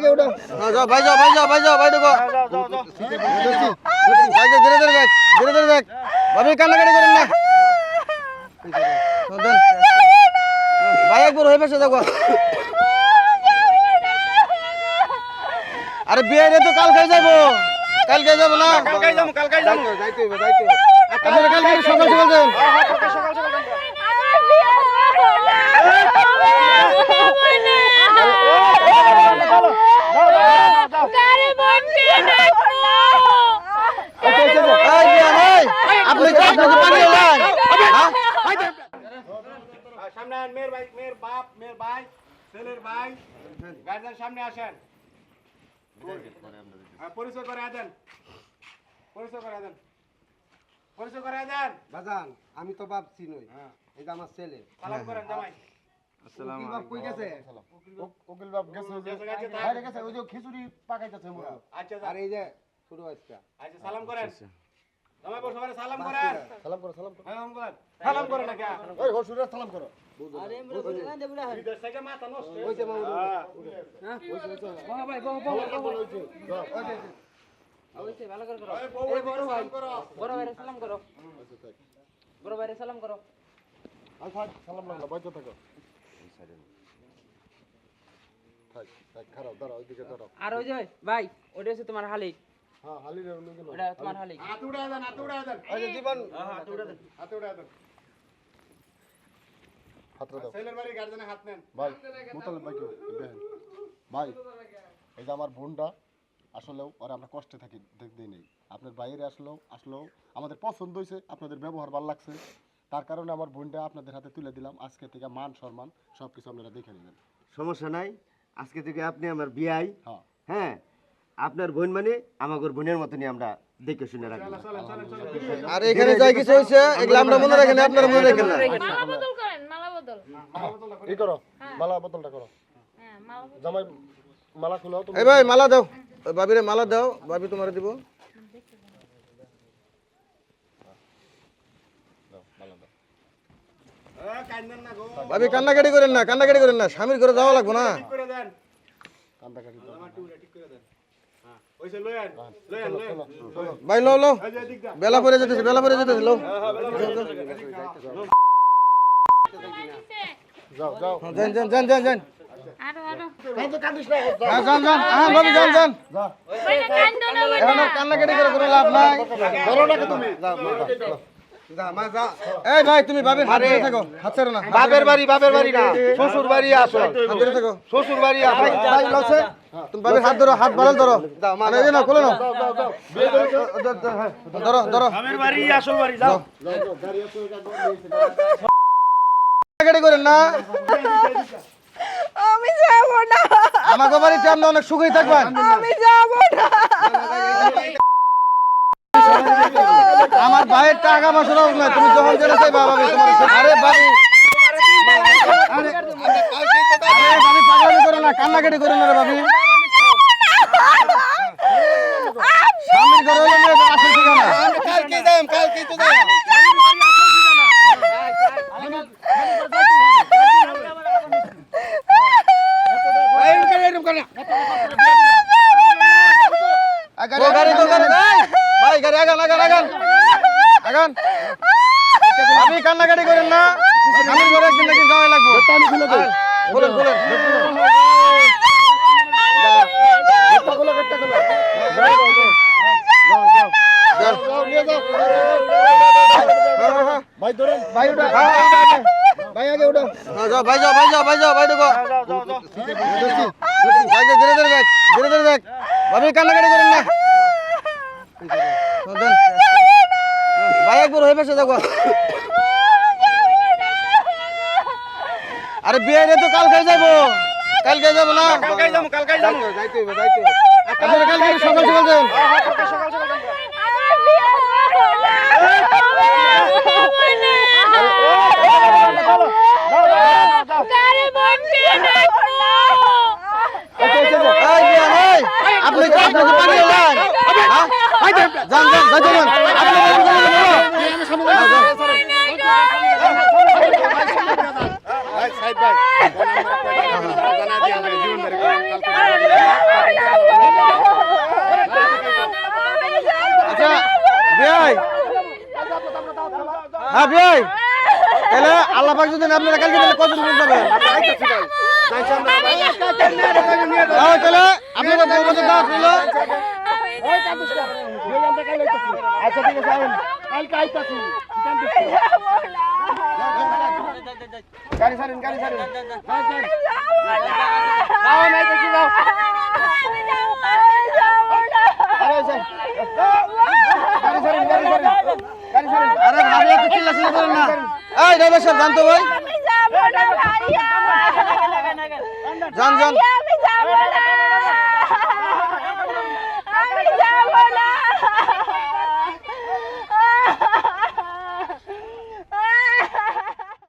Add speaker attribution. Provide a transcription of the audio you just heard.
Speaker 1: হ্যাঁ, যাও ভাই যাও ভাই যাও ভাই যাও ভাই ঢুকো। ভাই যাও, ধীরে ধীরে দেখ ধীরে ধীরে দেখ। ভাবি কান্নাকাটি করেন না। হ্যাঁ। ভাই একবার হয়ে পেছে দেখো। আরে বিয়ে রে তো কালকে যাব কালকে যাব না?
Speaker 2: কালকে যাব কালকে যাব।
Speaker 1: আপনারা কালকে সকাল সকাল যান এই বিয়ে ভাই আপনি কি আপনি কি পানি এলেন হ্যাঁ?
Speaker 2: সামনে আন মেয়ের ভাই মেয়ের বাপ মেয়ের ভাই ছেলের ভাই গার্জেন সামনে আসেন। হ্যাঁ, পরিচয় করে দেন। পরিচয় করে দেন। পরিচয় করে দেন।
Speaker 3: বাজান আমি তো বাপ চিনই এই যে আমার ছেলে।
Speaker 2: সালাম করেন জামাই।
Speaker 3: উকিল বাপ কই গেছে?
Speaker 4: উকিল বাপ। গেছে ওই যে
Speaker 2: গেছে, গেছে, থাক।
Speaker 4: বাইরে গেছে ওই যে খিচুড়ি পাকাইতেছে মোরা
Speaker 2: আচ্ছা
Speaker 3: আর এই যে ছোট বাচ্চা
Speaker 2: আচ্ছা সালাম করেন। জামাই বসে সবাই সালাম করেন।
Speaker 4: সালাম করো সালাম করো।
Speaker 2: সালাম করেন। সালাম করেন না কে
Speaker 4: ওই হসুরের সালাম করো।
Speaker 2: বিদেশ থেকে মাথা নষ্ট
Speaker 3: ওই যে মামুদ
Speaker 2: হ্যাঁ। ওই বউ ওই বড় ভাই
Speaker 5: সালাম করো। বড় ভাইরে সালাম করো।
Speaker 4: আর থাক সালাম লাগল বাইতে থাকো। থাক থাক খারাপ দাঁড়াও ওইদিকে দাঁড়াও।
Speaker 5: আর ওই যে ভাই ওটা হচ্ছে তোমার হালিক।
Speaker 4: হ্যাঁ হালি রে উনি গেল
Speaker 5: ওটা তোমার হালিক
Speaker 2: হাত উড়া দেন হাত উড়া দেন।
Speaker 3: এই যে জীবন
Speaker 2: হাত উড়া দেন। হাত উড়া দেন।
Speaker 4: হাতরা দাও।
Speaker 2: ছেলের বাড়ি গার্জেনে হাত নেন।
Speaker 4: ভাই এই যে আমার বোনটা আসলেও আর আমরা কষ্টে থাকি দেখতেই নেই। আপনার বাইরে আসলেও আসলেও আমাদের পছন্দ হয়েছে আপনাদের ব্যবহার ভালো লাগছে। তার কারণে আমার বোনটা আপনাদের হাতে তুলে দিলাম। আজকে থেকে মান সম্মান সব কিছু আপনারা দেখে নেবেন।
Speaker 1: সমস্যা নাই। আজকে থেকে আপনি আমার বিয়াই
Speaker 4: হ্যাঁ।
Speaker 1: হ্যাঁ আপনার বোন মানে আমাদের বোনের মতনই আমরা দেখে শুনে রাখব। আর এখানে যাই কিছু হয়েছে এগুলো আমরা মনে রাখেন আপনারা মনে রাখেন না।
Speaker 6: মালা বদল করেন মালা বদল।
Speaker 4: এই করো মালা বোতলটা করো।
Speaker 6: হ্যাঁ মালা
Speaker 4: জামাই মালা খুলো তুমি।
Speaker 1: এই ভাই মালা দাও। ভাবিরে মালা দাও ভাবি তোমার দিব। ভাবি কান্নাকাটি করেন না কান্নাকাটি করেন না স্বামীর ঘরে যাওয়া লাগবো না।
Speaker 2: ঠিক
Speaker 1: ভাই লো লো। বেলা পরে যেতেছে বেলা পরে যেতেছে লো।
Speaker 4: যাও যাও।
Speaker 1: যান যান যান যান যান। হ্যাঁ, হ্যাঁ
Speaker 6: না
Speaker 1: আর কান্নাকাটি করে কোনো লাভ নাই।
Speaker 4: ধরো নাকি তুমি।
Speaker 1: এই ভাই তুমি ভাবির হাত ধরে থাকো হাত ছেড়ো না
Speaker 3: বাপের বাড়ি বাপের বাড়ি না শ্বশুর বাড়ি আসো
Speaker 1: হাত ধরে থাকো
Speaker 3: শ্বশুর বাড়ি আসো
Speaker 1: ভাই লছে তুমি হাত ধরো হাত ভালো ধরো মানে এই না খুলে নাও ধরো ধরো
Speaker 2: বাড়ি আসল বাড়ি যাও
Speaker 1: কান্নাকাটি করেন না
Speaker 7: আমি যাব না
Speaker 1: আমাকে বাড়িতে আপনি অনেক সুখেই থাকবেন
Speaker 7: আমি যাব না
Speaker 1: আমার ভাইয়ের টাকা পয়সা অভাব তুমি যখন যেটা সেই বাবা আরে বাড়ি আরে কান্নাকাটি করো না রে ভাবি স্বামীর ঘরে হলে মেয়ে আসল ঠিকানা
Speaker 3: কালকে যাই কালকে তো যাই
Speaker 1: ও গাড়ি তো গাড়ি এই, ভাই গাড়ি আগান আগান আগান আগান ভাবি কান্নাকাটি করেন না। স্বামীর ঘরে একদিন নাকি যাওয়াই লাগবো?
Speaker 4: গেটটা খোলো
Speaker 1: হ্যাঁ, হ্যাঁ, হ্যাঁ।
Speaker 4: ভাই ধরেন।
Speaker 1: ভাই আগে। ভাই আগে হ্যাঁ, যাও ভাই যাও ভাই যাও ভাই যাও ভাই ঢুকো। ভাই ধীরে ধীরে দেখ ধীরে ধীরে দেখ ভাবি কান্নাকাটি করেন না। ভাই একবার হয়ে পেছে দেখো আরে বিয়ে রে তো কালকে যাব কালকে যাব না
Speaker 2: কালকে যাব কালকে যাব
Speaker 3: যাইতে হবে যাইতে হবে
Speaker 1: আপনারা কালকে সকাল সকাল যান
Speaker 6: গাড়ি বন্ধ
Speaker 1: এই আপনি আপনি পানি হ্যাঁ? যান যান যান জাহিদ
Speaker 2: ভাই আচ্ছা ভাই
Speaker 1: হ্যাঁ ভাই তাহলে আল্লাহ পাক যদি আপনারা কালকে তাহলে কত দিন যাবেন তাহলে আপনারা বউ বছর
Speaker 4: আচ্ছা ঠিক আছে কালকে আইতাছি
Speaker 2: গাড়ি ছাড়েন গাড়ি ছাড়েন
Speaker 6: যাও নাই তো কি যাও
Speaker 1: আরে ভাবি এত চিল্লা চিল্লা করেন না এই ড্রাইভার সাহেব জানতো ভাই
Speaker 6: আমি যাব
Speaker 1: যান যান
Speaker 6: আমি